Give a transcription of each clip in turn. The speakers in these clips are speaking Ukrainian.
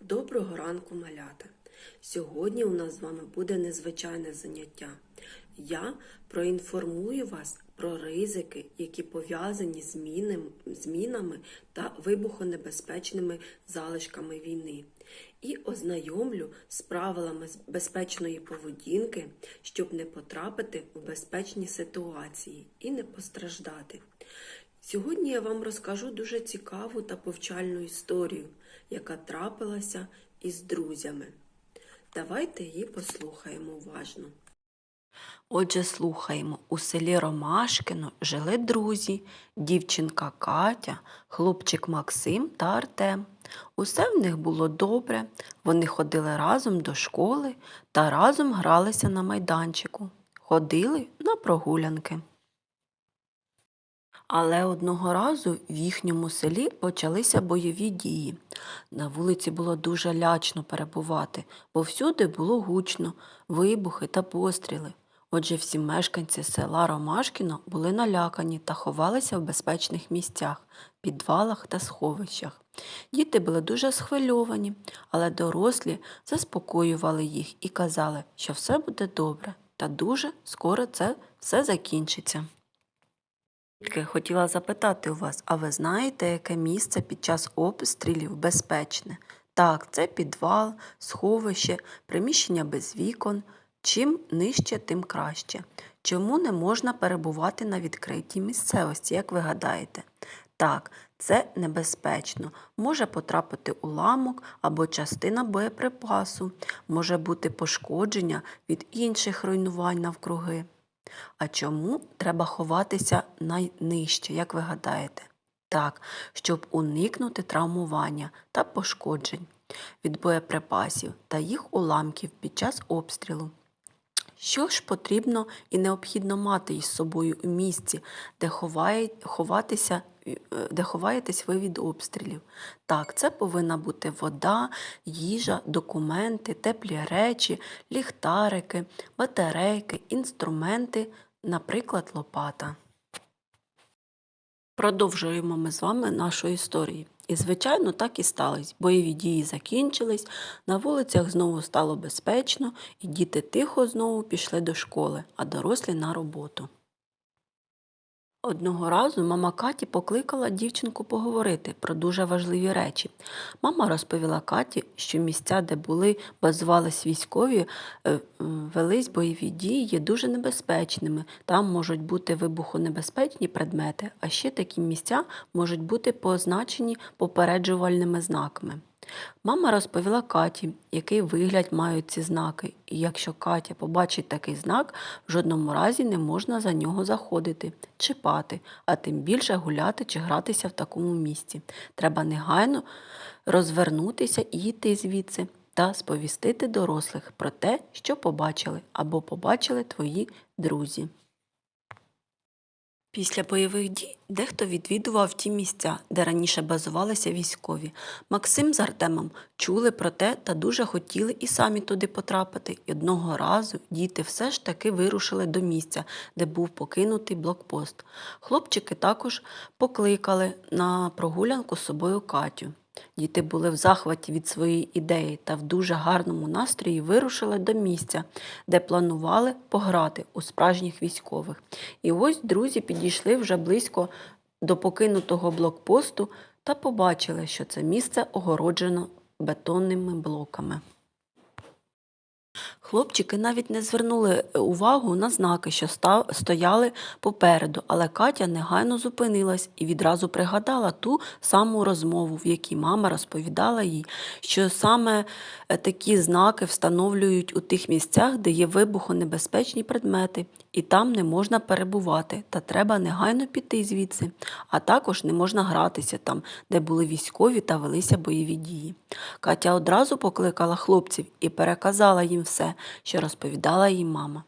Доброго ранку, малята! Сьогодні у нас з вами буде незвичайне заняття. Я проінформую вас про ризики, які пов'язані з змінами та вибухонебезпечними залишками війни, і ознайомлю з правилами безпечної поведінки, щоб не потрапити в безпечні ситуації і не постраждати. Сьогодні я вам розкажу дуже цікаву та повчальну історію, яка трапилася із друзями. Давайте її послухаємо уважно. Отже, слухаємо. У селі Ромашкино жили друзі, дівчинка Катя, хлопчик Максим та Артем. Усе в них було добре. Вони ходили разом до школи та разом гралися на майданчику. Ходили на прогулянки. Але одного разу в їхньому селі почалися бойові дії. На вулиці було дуже лячно перебувати, бо всюди було гучно, вибухи та постріли. Отже, всі мешканці села Ромашкіно були налякані та ховалися в безпечних місцях, підвалах та сховищах. Діти були дуже схвильовані, але дорослі заспокоювали їх і казали, що все буде добре, та дуже скоро це все закінчиться. Тільки хотіла запитати у вас, а ви знаєте, яке місце під час обстрілів безпечне? Так, це підвал, сховище, приміщення без вікон. Чим нижче, тим краще. Чому не можна перебувати на відкритій місцевості, як ви гадаєте? Так, це небезпечно. Може потрапити уламок або частина боєприпасу, може бути пошкодження від інших руйнувань навкруги. А чому треба ховатися найнижче, як ви гадаєте? Так, щоб уникнути травмування та пошкоджень від боєприпасів та їх уламків під час обстрілу. Що ж потрібно і необхідно мати із собою у місці, де, ховає, ховатися, де ховаєтесь ви від обстрілів? Так, це повинна бути вода, їжа, документи, теплі речі, ліхтарики, батарейки, інструменти, наприклад, лопата. Продовжуємо ми з вами нашу історію. І, звичайно, так і сталося. Бойові дії закінчились, на вулицях знову стало безпечно, і діти тихо знову пішли до школи, а дорослі на роботу. Одного разу мама Каті покликала дівчинку поговорити про дуже важливі речі. Мама розповіла Каті, що місця, де були базувались військові, е, велись бойові дії, є дуже небезпечними. Там можуть бути вибухонебезпечні предмети, а ще такі місця можуть бути позначені попереджувальними знаками. Мама розповіла Каті, який вигляд мають ці знаки, і якщо Катя побачить такий знак, в жодному разі не можна за нього заходити, чіпати, а тим більше гуляти чи гратися в такому місці. Треба негайно розвернутися і йти звідси та сповістити дорослих про те, що побачили або побачили твої друзі. Після бойових дій дехто відвідував ті місця, де раніше базувалися військові. Максим з Артемом чули про те та дуже хотіли і самі туди потрапити. І одного разу діти все ж таки вирушили до місця, де був покинутий блокпост. Хлопчики також покликали на прогулянку з собою Катю. Діти були в захваті від своєї ідеї та в дуже гарному настрої вирушили до місця, де планували пограти у справжніх військових. І ось друзі підійшли вже близько до покинутого блокпосту та побачили, що це місце огороджено бетонними блоками. Хлопчики навіть не звернули е, увагу на знаки, що стояли попереду, але Катя негайно зупинилась і відразу пригадала ту саму розмову, в якій мама розповідала їй, що саме е, такі знаки встановлюють у тих місцях, де є вибухонебезпечні предмети, і там не можна перебувати, та треба негайно піти звідси, а також не можна гратися там, де були військові та велися бойові дії. Катя одразу покликала хлопців і переказала їм все, що розповідала їй мама.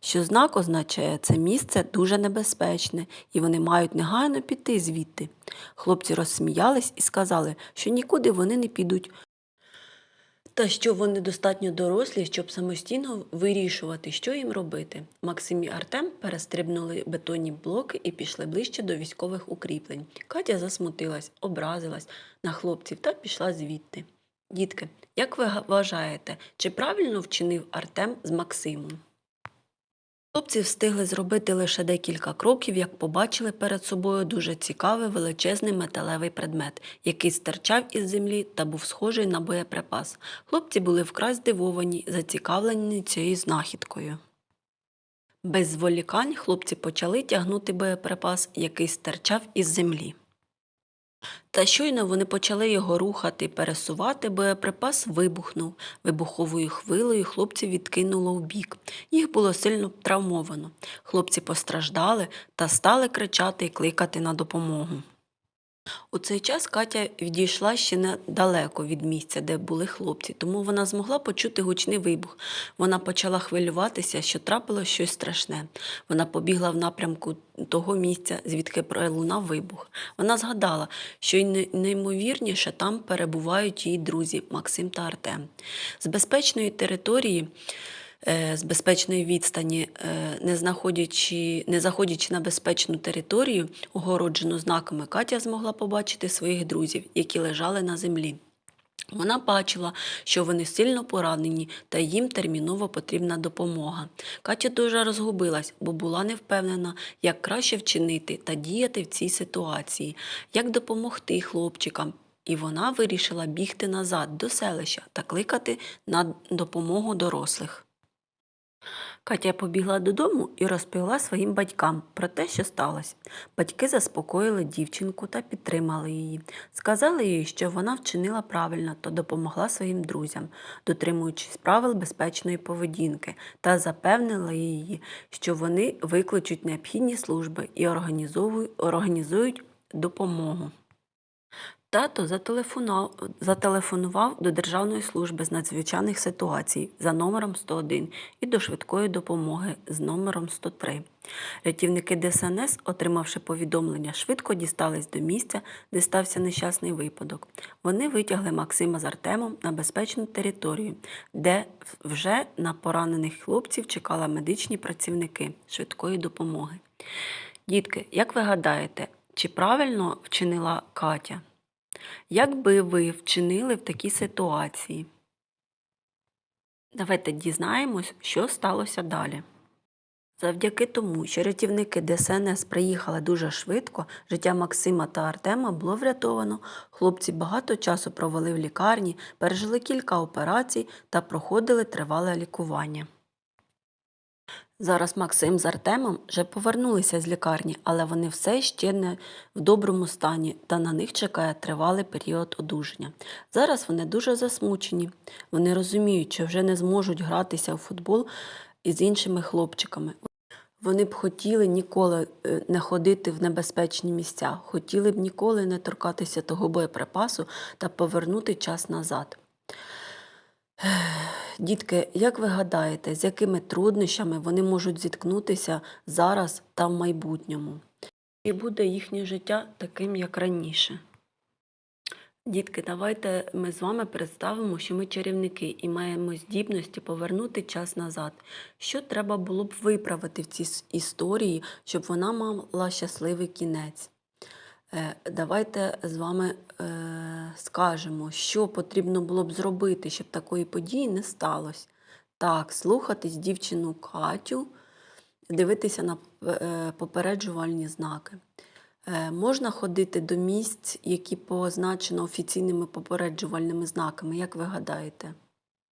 Що знак означає, це місце дуже небезпечне, і вони мають негайно піти звідти. Хлопці розсміялись і сказали, що нікуди вони не підуть, та що вони достатньо дорослі, щоб самостійно вирішувати, що їм робити. Максим і Артем перестрибнули бетонні блоки і пішли ближче до військових укріплень. Катя засмутилась, образилась на хлопців та пішла звідти. Дітки, як ви вважаєте, чи правильно вчинив Артем з Максимом? Хлопці встигли зробити лише декілька кроків, як побачили перед собою дуже цікавий величезний металевий предмет, який стирчав із землі та був схожий на боєприпас. Хлопці були вкрай здивовані, зацікавлені цією знахідкою. Без зволікань хлопці почали тягнути боєприпас, який стирчав із землі. Та щойно вони почали його рухати пересувати, боєприпас вибухнув. Вибуховою хвилею хлопців відкинуло вбік. Їх було сильно травмовано. Хлопці постраждали та стали кричати і кликати на допомогу. У цей час Катя відійшла ще недалеко від місця, де були хлопці, тому вона змогла почути гучний вибух. Вона почала хвилюватися, що трапилось щось страшне. Вона побігла в напрямку того місця, звідки пролунав вибух. Вона згадала, що й не- неймовірніше там перебувають її друзі Максим та Артем. З безпечної території з безпечної відстані, е, не, знаходячи, не заходячи на безпечну територію, огороджену знаками, Катя змогла побачити своїх друзів, які лежали на землі. Вона бачила, що вони сильно поранені та їм терміново потрібна допомога. Катя дуже розгубилась, бо була не впевнена, як краще вчинити та діяти в цій ситуації, як допомогти хлопчикам. І вона вирішила бігти назад до селища та кликати на допомогу дорослих. Катя побігла додому і розповіла своїм батькам про те, що сталося. Батьки заспокоїли дівчинку та підтримали її. Сказали їй, що вона вчинила правильно та допомогла своїм друзям, дотримуючись правил безпечної поведінки, та запевнили її, що вони викличуть необхідні служби і організують допомогу. Тато зателефонував, до Державної служби з надзвичайних ситуацій за номером 101 і до швидкої допомоги з номером 103. Рятівники ДСНС, отримавши повідомлення, швидко дістались до місця, де стався нещасний випадок. Вони витягли Максима з Артемом на безпечну територію, де вже на поранених хлопців чекали медичні працівники швидкої допомоги. Дітки, як ви гадаєте, чи правильно вчинила Катя? Як би ви вчинили в такій ситуації? Давайте дізнаємось, що сталося далі. Завдяки тому, що рятівники ДСНС приїхали дуже швидко, життя Максима та Артема було врятовано. Хлопці багато часу провели в лікарні, пережили кілька операцій та проходили тривале лікування. Зараз Максим з Артемом вже повернулися з лікарні, але вони все ще не в доброму стані, та на них чекає тривалий період одужання. Зараз вони дуже засмучені. Вони розуміють, що вже не зможуть гратися у футбол із іншими хлопчиками. Вони б хотіли ніколи е, не ходити в небезпечні місця, хотіли б ніколи не торкатися того боєприпасу та повернути час назад. Дітки, як ви гадаєте, з якими труднощами вони можуть зіткнутися зараз та в майбутньому? І буде їхнє життя таким, як раніше? Дітки, давайте ми з вами представимо, що ми чарівники і маємо здібності повернути час назад. Що треба було б виправити в цій історії, щоб вона мала щасливий кінець? Е, Давайте з вами е, скажемо, що потрібно було б зробити, щоб такої події не сталося. Так, слухатись дівчину Катю, дивитися на е, попереджувальні знаки. Можна ходити до місць, які позначено офіційними попереджувальними знаками, як ви гадаєте?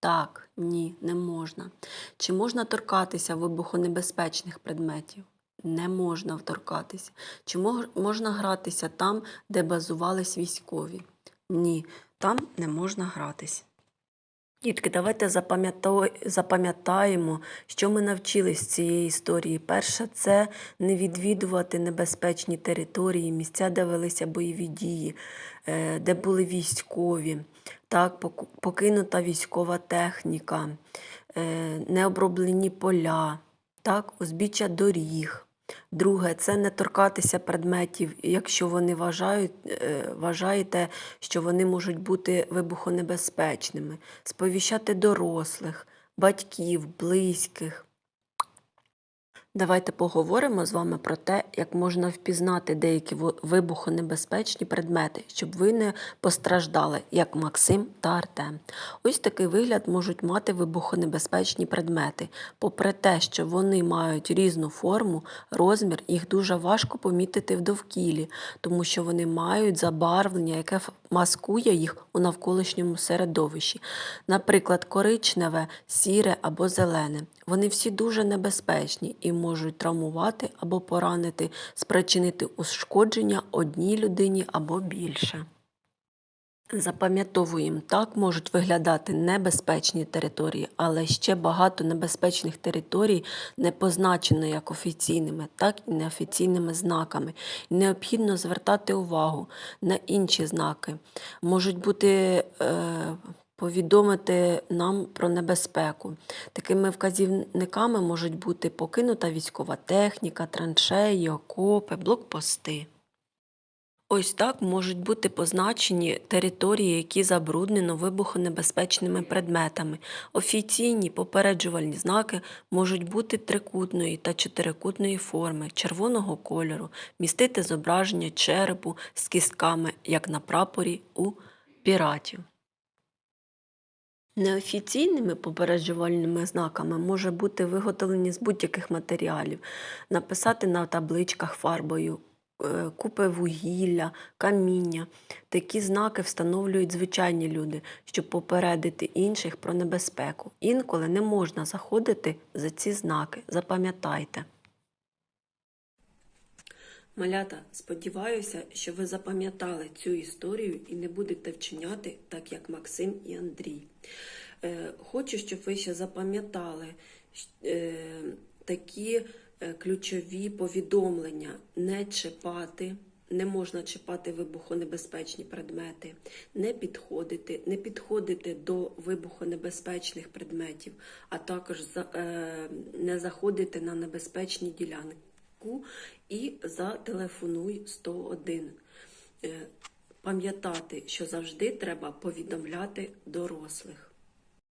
Так, ні, не можна. Чи можна торкатися вибухонебезпечних предметів? Не можна вторкатися. Чи можна гратися там, де базувались військові? Ні, там не можна гратись. Дітки, давайте запам'ятаємо, що ми навчились з цієї історії. Перше, це не відвідувати небезпечні території, місця, де велися бойові дії, е, де були військові, так, покинута військова техніка, е, необроблені поля, так, узбіччя доріг. Друге, це не торкатися предметів, якщо вони вважають, е, вважаєте, що вони можуть бути вибухонебезпечними, сповіщати дорослих, батьків, близьких. Давайте поговоримо з вами про те, як можна впізнати деякі вибухонебезпечні предмети, щоб ви не постраждали, як Максим та Артем. Ось такий вигляд можуть мати вибухонебезпечні предмети. Попри те, що вони мають різну форму, розмір, їх дуже важко помітити в довкіллі, тому що вони мають забарвлення, яке маскує їх у навколишньому середовищі. Наприклад, коричневе, сіре або зелене. Вони всі дуже небезпечні і можуть травмувати або поранити, спричинити ушкодження одній людині або більше. Запам'ятовуємо, так можуть виглядати небезпечні території, але ще багато небезпечних територій не позначено як офіційними, так і неофіційними знаками. Необхідно звертати увагу на інші знаки. Можуть бути е, повідомити нам про небезпеку. Такими вказівниками можуть бути покинута військова техніка, траншеї, окопи, блокпости. Ось так можуть бути позначені території, які забруднено вибухонебезпечними предметами. Офіційні попереджувальні знаки можуть бути трикутної та чотирикутної форми, червоного кольору, містити зображення черепу з кістками, як на прапорі у піратів. Неофіційними попереджувальними знаками може бути виготовлені з будь-яких матеріалів, написати на табличках фарбою, купи вугілля, каміння. Такі знаки встановлюють звичайні люди, щоб попередити інших про небезпеку. Інколи не можна заходити за ці знаки. Запам'ятайте. Малята, сподіваюся, що ви запам'ятали цю історію і не будете вчиняти так, як Максим і Андрій. Е, Хочу, щоб ви ще запам'ятали е, такі е, ключові повідомлення: не чіпати. Не можна чіпати вибухонебезпечні предмети, не підходити, не підходити до вибухонебезпечних предметів, а також за- е, не заходити на небезпечні ділянки і зателефонуй 101. Е, Пам'ятати, що завжди треба повідомляти дорослих.